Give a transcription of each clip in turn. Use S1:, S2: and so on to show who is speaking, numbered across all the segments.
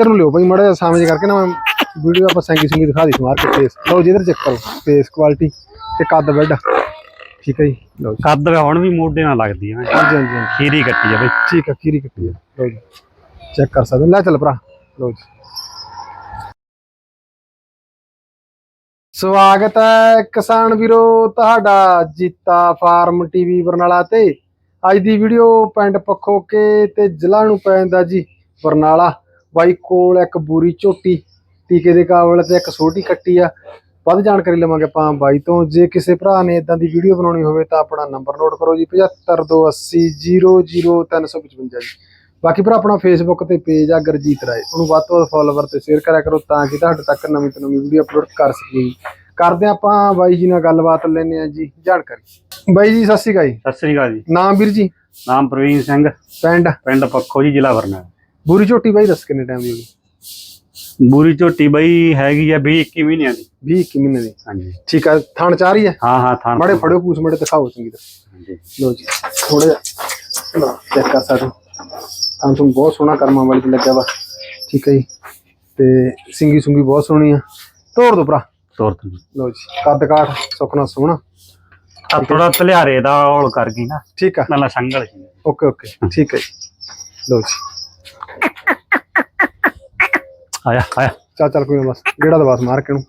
S1: ਇੱਧਰ ਨੂੰ ਲਿਓ ਬਈ ਮੜਾ ਜਿਹਾ ਸਾਹਮਣੇ ਕਰਕੇ ਨਾ ਮੈਂ ਵੀਡੀਓ ਆਪਾਂ ਸੈਂਗੀ ਸੁੰਗੀ ਦਿਖਾ ਦੀ ਮਾਰ ਕੇ ਫੇਸ ਲਓ ਜੀ ਇੱਧਰ ਚੈੱਕ ਕਰੋ ਫੇਸ ਕੁਆਲਿਟੀ ਤੇ ਕੱਦ ਬੈੱਡ ਠੀਕ ਹੈ ਜੀ। ਲਓ ਜੀ।
S2: ਕੱਦ ਹੁਣ ਵੀ ਮੋਢੇ ਨਾਲ ਲੱਗਦੀ ਹੈ
S1: ਹਾਂਜੀ ਹਾਂਜੀ ਹਾਂਜੀ।
S2: ਖੀਰੀ ਕੱਟੀ ਆ ਬਈ।
S1: ਠੀਕ ਹੈ ਖੀਰੀ ਕੱਟੀ ਹੈ ਲਓ ਜੀ ਚੈੱਕ ਕਰ ਸਕਦੇ ਹੋ। ਲੈ ਚੱਲ ਭਰਾ। ਲਓ ਜੀ। ਸਵਾਗਤ ਹੈ ਕਿਸਾਨ ਵੀਰੋ ਤੁਹਾਡਾ ਜੀਤਾ ਫਾਰਮ ਟੀਵੀ ਬਰਨਾਲਾ ਤੇ। ਅੱਜ ਦੀ ਵੀਡੀਓ ਪਿੰਡ ਪੱਖੋਕੇ ਤੇ ਜ਼ਿਲ੍ਹਾ ਨੂੰ ਪੈਂਦਾ ਜੀ ਬਰਨਾਲਾ। ਬਾਈ ਕੋਲ ਇੱਕ ਬੂਰੀ ਝੋਟੀ ਟੀਕੇ ਦੇ ਕਾਬਲ ਤੇ ਇੱਕ ਛੋਟੀ ਕੱਟੀ ਆ। ਵੱਧ ਜਾਣਕਾਰੀ ਲਵਾਂਗੇ ਆਪਾਂ ਬਾਈ ਤੋਂ। ਜੇ ਕਿਸੇ ਭਰਾ ਨੇ ਇਦਾਂ ਦੀ ਵੀਡੀਓ ਬਣਾਉਣੀ ਹੋਵੇ ਤਾਂ ਆਪਣਾ ਨੰਬਰ ਨੋਟ ਕਰੋ ਜੀ 7528000355 ਜੀ। ਬਾਕੀ ਭਰਾ ਆਪਣਾ ਫੇਸਬੁੱਕ ਤੇ ਪੇਜ ਆ ਗਰਜੀਤ ਰਾਏ। ਉਹਨੂੰ ਵੱਧ ਤੋਂ ਵੱਧ ਫੋਲੋਵਰ ਤੇ ਸ਼ੇਅਰ ਕਰਿਆ ਕਰੋ ਤਾਂ ਕਿ ਤੁਹਾਡੇ ਤੱਕ ਨਵੀਂ ਤੋਂ ਨਵੀਂ ਵੀਡੀਓ ਅਪਲੋਡ ਕਰ ਸਕੀਏ। ਕਰਦੇ ਆਪਾਂ ਬਾਈ ਜੀ ਨਾਲ ਗੱਲਬਾਤ ਲੈਣੇ ਆ ਜੀ ਜਾਣਕਾਰੀ। ਬਾਈ ਜੀ ਸਤਿ ਸ਼੍ਰੀ ਅਕਾਲ ਜੀ।
S2: ਸਤਿ ਸ੍ਰੀ ਅਕਾਲ ਜੀ।
S1: ਨਾਮ ਵੀਰ ਜੀ?
S2: ਨਾਮ ਪ੍ਰਵੀਨ ਸਿੰਘ।
S1: ਪਿੰਡ?
S2: ਪਿੰਡ ਪੱਖੋ ਜੀ ਜ਼ਿਲ੍ਹਾ ਬਰਨਾਲਾ
S1: ਬੂਰੀ ਝੋਟੀ ਬਾਈ ਦੱਸ ਕਿੰਨੇ ਟਾਈਮ ਦੀ ਹੋਗੀ
S2: ਬੂਰੀ ਝੋਟੀ ਬਈ ਹੈਗੀ ਆ 20 21 ਮਹੀਨਿਆਂ ਦੀ।
S1: 20 21 ਮਹੀਨੇ ਦੀ।
S2: ਹਾਂਜੀ।
S1: ਠੀਕ ਆ ਥਣ ਚਾਰ ਹੀ ਹੈ
S2: ਹਾਂ ਹਾਂ ਥਾਣ
S1: ਮਾੜੇ ਫੜਿਓ ਪੂਸ ਮਾੜੇ ਦਿਖਾਓ ਚੰਗੀ ਤਰ੍ਹਾਂ।
S2: ਹਾਂਜੀ।
S1: ਲੋ ਜੀ ਥੋੜਾ ਜਿਹਾ ਚੈੱਕ ਕਰ ਸਕਦੇ ਹੋ। ਤੁਹਾਨੂੰ ਬਹੁਤ ਸੋਹਣਾ ਕਰਮਾਂ ਵਾਲੀ ਤੇ ਲੱਗਿਆ ਵਾ। ਠੀਕ ਹੈ ਜੀ। ਤੇ ਸਿੰਗੀ ਸੁੰਗੀ ਬਹੁਤ ਸੋਹਣੀ ਆ। ਤੋੜ ਦੋ ਭਰਾ।
S2: ਤੋਰ ਤੋਂ
S1: ਲੋ ਜੀ ਕੱਦ ਕਾਠ ਸੁਖਣਾ ਸੋਹਣਾ।
S2: ਆ ਥੋੜਾ ਤਲਿਆਰੇ ਦਾ ਔਲ ਕਰ ਗਈ ਨਾ।
S1: ਠੀਕ ਆ।
S2: ਪਹਿਲਾਂ ਸੰਗਲ ਸੀ
S1: ਓਕੇ ਓਕੇ। ਠੀਕ ਹੈ ਜੀ। ਲੋ ਜੀ।
S2: ਆਇਆ ਆਇਆ।
S1: ਚਾ ਚੱਲ ਕੋਈ ਨਾ ਬਸ। ਜਿਹੜਾ ਦਾ ਮਾਰ ਕੇ ਨੂੰ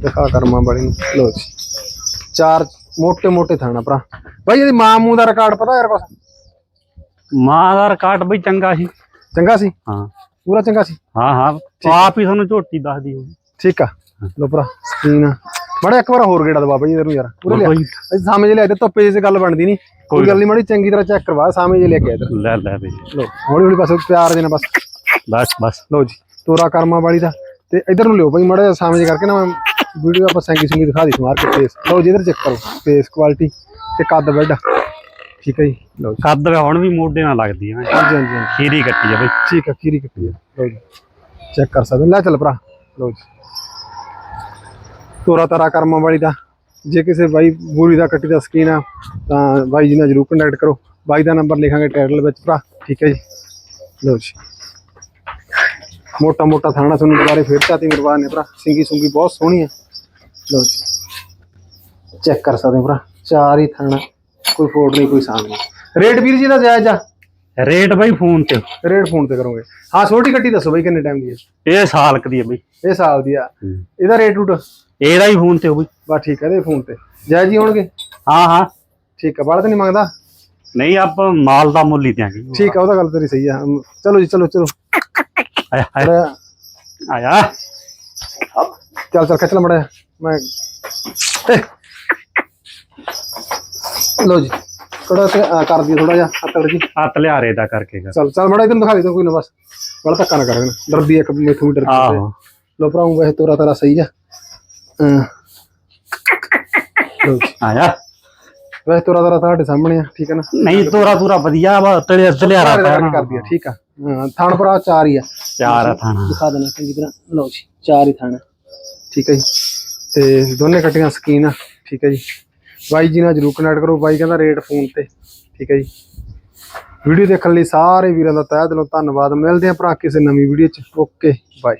S1: ਦਿਖਾ ਕਰਮਾ ਬੜੀ ਨੂੰ। ਲੋ ਜੀ। ਚਾਰ ਮੋਟੇ ਮੋਟੇ ਥਾਣਾ ਭਰਾ। ਬਾਈ ਇਹਦੀ ਮਾਂ ਮੂੰ ਦਾ ਰਿਕਾਰਡ ਪਤਾ ਯਾਰ ਕੁਛ?
S2: ਮਾਂ ਦਾ ਰਿਕਾਰਡ ਬਈ ਚੰਗਾ ਸੀ।
S1: ਚੰਗਾ ਸੀ?
S2: ਹਾਂ।
S1: ਪੂਰਾ ਚੰਗਾ ਸੀ?
S2: ਹਾਂ ਹਾਂ। ਆਪ ਹੀ ਤੁਹਾਨੂੰ ਝੋਟੀ ਦੱਸਦੀ ਹੋਊ।
S1: ਠੀਕ ਆ। ਲੋ ਭਰਾ ਸਕੀਨ ਮੜਾ ਇੱਕ ਵਾਰ ਹੋਰ ਗੇੜਾ ਦਵਾ ਬਾਈ ਇਧਰ ਨੂੰ ਯਾਰ ਪੂਰੇ ਲਿਆ। ਅਸੀਂ ਸਾਹਮਣੇ ਜੇ ਲਿਆ ਤੇ ਧੁੱਪੇ ਜੇ ਗੱਲ ਬਣਦੀ ਨਹੀਂ। ਕੋਈ ਗੱਲ ਨਹੀਂ ਮੜੀ ਚੰਗੀ ਤਰ੍ਹਾਂ ਚੈੱਕ ਕਰਵਾ ਸਾਹਮਣੇ ਜੇ ਲੈ ਕੇ ਇਧਰ।
S2: ਲੈ ਲੈ ਬਈ।
S1: ਲੋ ਹੌਲੀ ਹੌਲੀ ਬਸ ਪਿਆਰ ਦੇ ਨਾਲ ਬਸ।
S2: ਬਸ ਬਸ।
S1: ਲੋ ਜੀ ਤੋਰਾ ਕਰਮਾ ਵਾਲੀ ਦਾ। ਤੇ ਇਧਰ ਨੂੰ ਲਿਓ ਬਾਈ ਮੜਾ ਜਿਹਾ ਸਾਹਮਣੇ ਜੇ ਕਰਕੇ ਨਾ ਮੈਂ ਵੀਡੀਓ ਆਪਾਂ ਸੈਂਗੀ ਸੁੰਗੀ ਦਿਖਾ ਦੀ ਮਾਰ ਕੇ ਫੇਸ ਲੋ ਜੀ ਇਧਰ ਚੈੱਕ ਕਰੋ ਫੇਸ ਕੁਆਲਿਟੀ ਤੇ ਕੱਦ ਬੈੱਡ ਠੀਕ ਹੈ ਜੀ। ਲੋ
S2: ਕੱਦ ਹੁਣ ਵੀ ਮੋਢੇ ਨਾਲ ਲੱਗਦੀ ਹੈ
S1: ਹਾਂਜੀ ਹਾਂਜੀ
S2: ਖੀਰੀ ਕੱਟੀ ਆ ਬਈ।
S1: ਠੀਕ ਆ ਖੀਰੀ ਕੱਟੀ ਹੈ ਲੋ ਜੀ ਚੈੱਕ ਕਰ ਸਕਦੇ ਹੋ। ਲੈ ਚੱਲ ਭਰਾ। ਲੋ ਜੀ। ਤੋਰਾ ਤਾਰਾ ਕਰਮਾਂ ਵਾਲੀ ਦਾ। ਜੇ ਕਿਸੇ ਬਾਈ ਬੂਰੀ ਦਾ ਕੱਟੀ ਦਾ ਸਕੀਨ ਆ ਤਾਂ ਬਾਈ ਜੀ ਨਾਲ ਜਰੂਰ ਕੰਟੈਕਟ ਕਰੋ। ਬਾਈ ਦਾ ਨੰਬਰ ਲਿਖਾਂਗੇ ਟਾਈਟਲ ਵਿੱਚ ਭਰਾ। ਠੀਕ ਹੈ ਜੀ? ਲੋ ਜੀ। ਮੋਟਾ ਮੋਟਾ ਥਾਣਾ ਤੁਹਾਨੂੰ ਦੁਬਾਰੇ ਫੇਰ ਚਾਤੀ ਮਰਵਾ ਨੇ ਭਰਾ। ਸਿੰਗੀ ਸੁੰਗੀ ਬਹੁਤ ਸੋਹਣੀ ਹੈ ਲੋ ਜੀ। ਚੈੱਕ ਕਰ ਸਕਦੇ ਹੋ ਭਰਾ। ਚਾਰ ਹੀ ਥਾਣਾ। ਕੋਈ ਫੋੜ ਨਹੀਂ ਕੋਈ ਸਾਂਭ ਨਹੀਂ। ਰੇਟ ਵੀਰ ਜੀ ਦਾ ਜਾਇਜ਼ ਆ?
S2: ਰੇਟ ਬਈ ਫੋਨ ਤੇ।
S1: ਰੇਟ ਫੋਨ ਤੇ ਕਰੋਗੇ। ਹਾਂ ਛੋਟੀ ਕੱਟੀ ਦੱਸੋ ਬਈ ਕਿੰਨੇ ਟਾਈਮ ਦੀ ਹੈ
S2: ਇਹ ਸਾਲ ਕੁ ਦੀ ਆ ਬਈ।
S1: ਇਹ ਸਾਲ ਦੀ ਆ। ਇਹਦਾ ਰੇਟ ਰੂਟ?
S2: ਇਹਦਾ ਹੀ ਫੋਨ ਤੇ ਹੋ ਬਈ
S1: ਬਸ ਠੀਕ ਹੈ ਇਹਦੇ ਫੋਨ ਤੇ। ਜੈ ਜੀ ਹੋਣਗੇ?
S2: ਹਾਂ ਹਾਂ।
S1: ਠੀਕ ਆ ਬਾਲਾ ਤਾਂ ਨਹੀਂ ਮੰਗਦਾ?
S2: ਨਹੀਂ ਆਪਾਂ ਮਾਲ ਦਾ ਮੁੱਲ ਹੀ ਦਿਆਂਗੇ
S1: ਠੀਕ ਆ ਉਹਦਾ ਗੱਲ ਤੇਰੀ ਸਹੀ ਆ। ਚਲੋ ਜੀ ਚਲੋ ਚਲੋ।
S2: ਆਇਆ ਆਇਆ। ਆਇਆ।
S1: ਚੱਲ ਚੱਲ ਖਿੱਚ ਲੈ ਮੜਾ ਮੈਂ ਲੋ ਜੀ ਥੋੜਾ ਕਰ ਦਿਓ ਥੋੜਾ ਜਿਹਾ ਅਤੜ ਜੀ।
S2: ਹੱਥ ਲਿਆਰੇ ਦਾ ਕਰਕੇ ਕਰ।
S1: ਚੱਲ ਚੱਲ ਮੜਾ ਇਧਰ ਦਿਖਾ ਦੇ ਕੋਈ ਨਾ ਬਸ। ਬੜਾ ਧੱਕਾ ਨਾ ਕਰ ਡਰਦੀ ਆ ਇੱਕ ਮੇਥੋਂ ਵੀ ਡਰਦੀ
S2: ਆਹੋ
S1: ਲੋ ਭਰਾਉਂ ਵੈਸੇ ਤੋਰਾ ਤਾਰਾ ਸਹੀ ਆ। ਹਾਂ
S2: ਆਇਆ।
S1: ਵੈਸੇ ਤੋਰਾ ਤਾਰਾ ਤੁਹਾਡੇ ਸਾਹਮਣੇ ਆ ਠੀਕ ਹੈ ਨਾ?
S2: ਨਹੀਂ ਤੋਰਾ ਤੋਰਾ ਵਧੀਆ ਵਾ ਤਲੇ ਤਲਿਆਰਾ
S1: ਸਾਰੇ ਦਾ
S2: ਪੈਣਾ।
S1: ਕਰਦੀ ਆ ਠੀਕ ਆ। ਹਾਂ ਥਣ ਭਰਾ ਚਾਰ ਹੀ ਆ।
S2: ਚਾਰ ਆ ਥਾਣਾ।
S1: ਦਿਖਾ ਦੇਣਾ ਚੰਗੀ ਤਰ੍ਹਾਂ। ਲਓ ਜੀ ਚਾਰ ਹੀ ਥਣ। ਠੀਕ ਹੈ ਜੀ। ਤੇ ਦੋਨੇ ਕੱਟੀਆਂ ਸਕੀਨ ਆ ਠੀਕ ਹੈ ਜੀ। ਬਾਈ ਜੀ ਨਾਲ ਜਰੂਰ ਕਨੈਕਟ ਕਰੋ। ਬਾਈ ਕਹਿੰਦਾ ਰੇਟ ਫੋਨ ਤੇ ਠੀਕ ਹੈ ਜੀ। ਵੀਡੀਓ ਦੇਖਣ ਲਈ ਸਾਰੇ ਵੀਰਾਂ ਦਾ ਤਹਿ ਦਿਲੋਂ ਧੰਨਵਾਦ। ਮਿਲਦੇ ਆਂ ਭਰਾ ਕਿਸੇ ਨਵੀਂ ਵੀਡੀਓ ਚ। Okay bye.